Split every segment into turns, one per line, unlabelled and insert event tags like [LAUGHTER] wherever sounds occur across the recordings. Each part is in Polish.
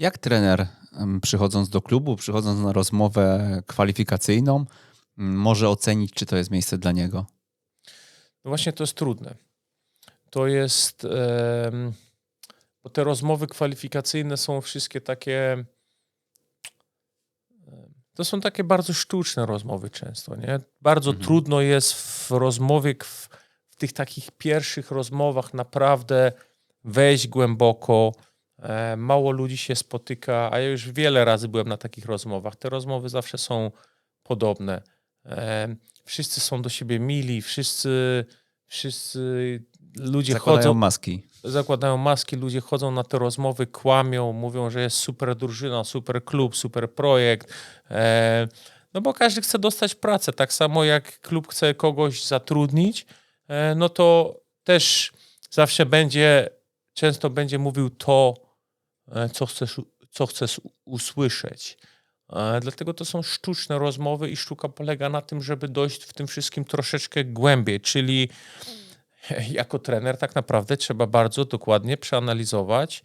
Jak trener, przychodząc do klubu, przychodząc na rozmowę kwalifikacyjną, może ocenić, czy to jest miejsce dla niego?
No właśnie to jest trudne. To jest. Bo te rozmowy kwalifikacyjne są wszystkie takie. To są takie bardzo sztuczne rozmowy często, nie? Bardzo mhm. trudno jest w rozmowie, w, w tych takich pierwszych rozmowach naprawdę wejść głęboko. E, mało ludzi się spotyka, a ja już wiele razy byłem na takich rozmowach. Te rozmowy zawsze są podobne. E, wszyscy są do siebie mili, wszyscy, wszyscy ludzie
zakładają
chodzą.
maski.
Zakładają maski, ludzie chodzą na te rozmowy, kłamią, mówią, że jest super drużyna, super klub, super projekt. E, no bo każdy chce dostać pracę. Tak samo jak klub chce kogoś zatrudnić, no to też zawsze będzie, często będzie mówił to, co chcesz, co chcesz usłyszeć. Dlatego to są sztuczne rozmowy i sztuka polega na tym, żeby dojść w tym wszystkim troszeczkę głębiej, czyli [LAUGHS] jako trener tak naprawdę trzeba bardzo dokładnie przeanalizować,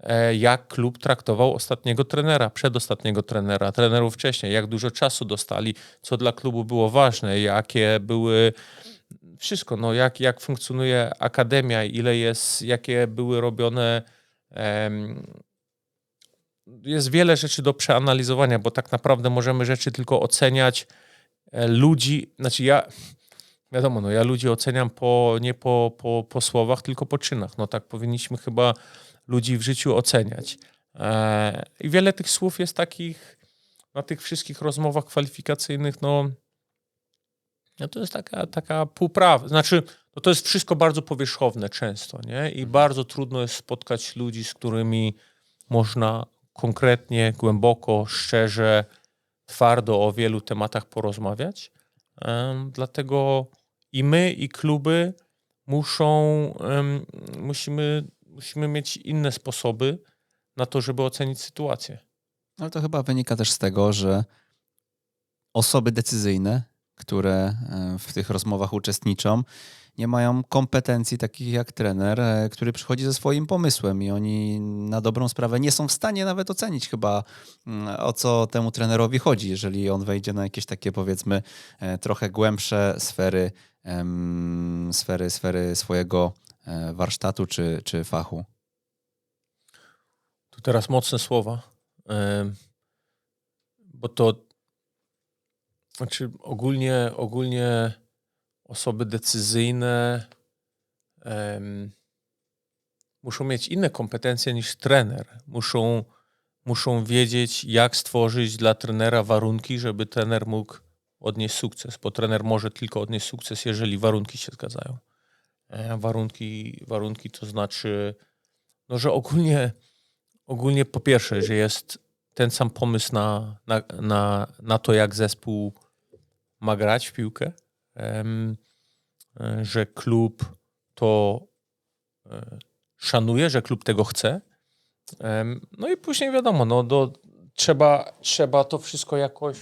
e, jak klub traktował ostatniego trenera, przedostatniego trenera, trenerów wcześniej, jak dużo czasu dostali, co dla klubu było ważne, jakie były wszystko, no jak, jak funkcjonuje akademia, ile jest, jakie były robione jest wiele rzeczy do przeanalizowania, bo tak naprawdę możemy rzeczy tylko oceniać e, ludzi, znaczy ja, wiadomo, no ja ludzi oceniam po, nie po, po, po słowach, tylko po czynach. No tak powinniśmy chyba ludzi w życiu oceniać. E, I wiele tych słów jest takich na tych wszystkich rozmowach kwalifikacyjnych, no, no to jest taka, taka półprawa. Znaczy, no to jest wszystko bardzo powierzchowne często, nie? I mhm. bardzo trudno jest spotkać ludzi, z którymi można konkretnie, głęboko, szczerze, twardo o wielu tematach porozmawiać. Dlatego i my, i kluby muszą, musimy, musimy mieć inne sposoby na to, żeby ocenić sytuację.
Ale to chyba wynika też z tego, że osoby decyzyjne, które w tych rozmowach uczestniczą, nie mają kompetencji takich jak trener, e, który przychodzi ze swoim pomysłem i oni na dobrą sprawę nie są w stanie nawet ocenić chyba mm, o co temu trenerowi chodzi, jeżeli on wejdzie na jakieś takie powiedzmy e, trochę głębsze sfery, sfery, sfery swojego e, warsztatu czy, czy fachu.
Tu teraz mocne słowa, bo to znaczy ogólnie, ogólnie osoby decyzyjne um, muszą mieć inne kompetencje niż trener. Muszą, muszą wiedzieć, jak stworzyć dla trenera warunki, żeby trener mógł odnieść sukces, bo trener może tylko odnieść sukces, jeżeli warunki się zgadzają. E, warunki, warunki to znaczy, no, że ogólnie, ogólnie po pierwsze, że jest ten sam pomysł na, na, na, na to, jak zespół ma grać w piłkę, że klub to e, szanuje, że klub tego chce. No i później wiadomo, no do, trzeba, trzeba to wszystko jakoś.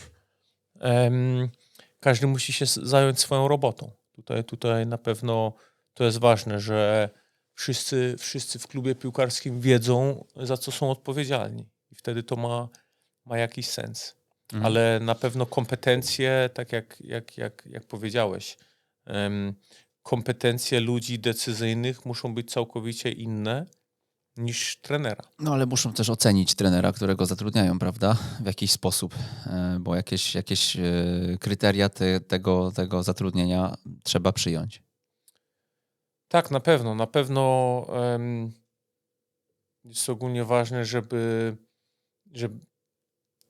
Każdy musi się zająć swoją robotą. Tutaj, tutaj na pewno to jest ważne, że wszyscy, wszyscy w klubie piłkarskim wiedzą, za co są odpowiedzialni. I wtedy to ma, ma jakiś sens. Mhm. Ale na pewno kompetencje, tak jak, jak, jak, jak powiedziałeś, kompetencje ludzi decyzyjnych muszą być całkowicie inne niż trenera.
No ale muszą też ocenić trenera, którego zatrudniają, prawda? W jakiś sposób, e, bo jakieś, jakieś e, kryteria te, tego, tego zatrudnienia trzeba przyjąć.
Tak, na pewno. Na pewno um, jest ogólnie ważne, żeby, żeby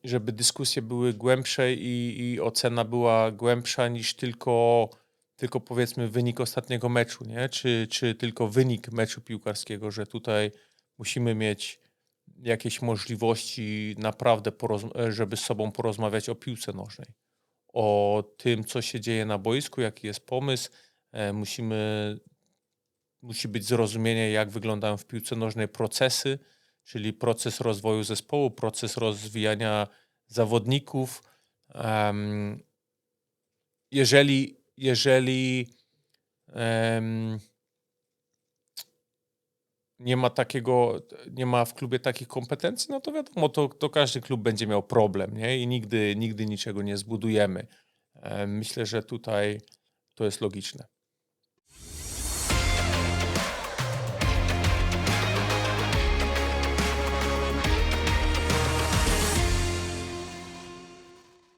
żeby dyskusje były głębsze i, i ocena była głębsza niż tylko, tylko powiedzmy wynik ostatniego meczu, nie? Czy, czy tylko wynik meczu piłkarskiego, że tutaj musimy mieć jakieś możliwości naprawdę, żeby z sobą porozmawiać o piłce nożnej, o tym, co się dzieje na boisku, jaki jest pomysł. E, musimy, musi być zrozumienie, jak wyglądają w piłce nożnej procesy, czyli proces rozwoju zespołu, proces rozwijania zawodników. Jeżeli, jeżeli nie ma takiego, nie ma w klubie takich kompetencji, no to wiadomo, to, to każdy klub będzie miał problem, nie? I nigdy, nigdy niczego nie zbudujemy. Myślę, że tutaj to jest logiczne.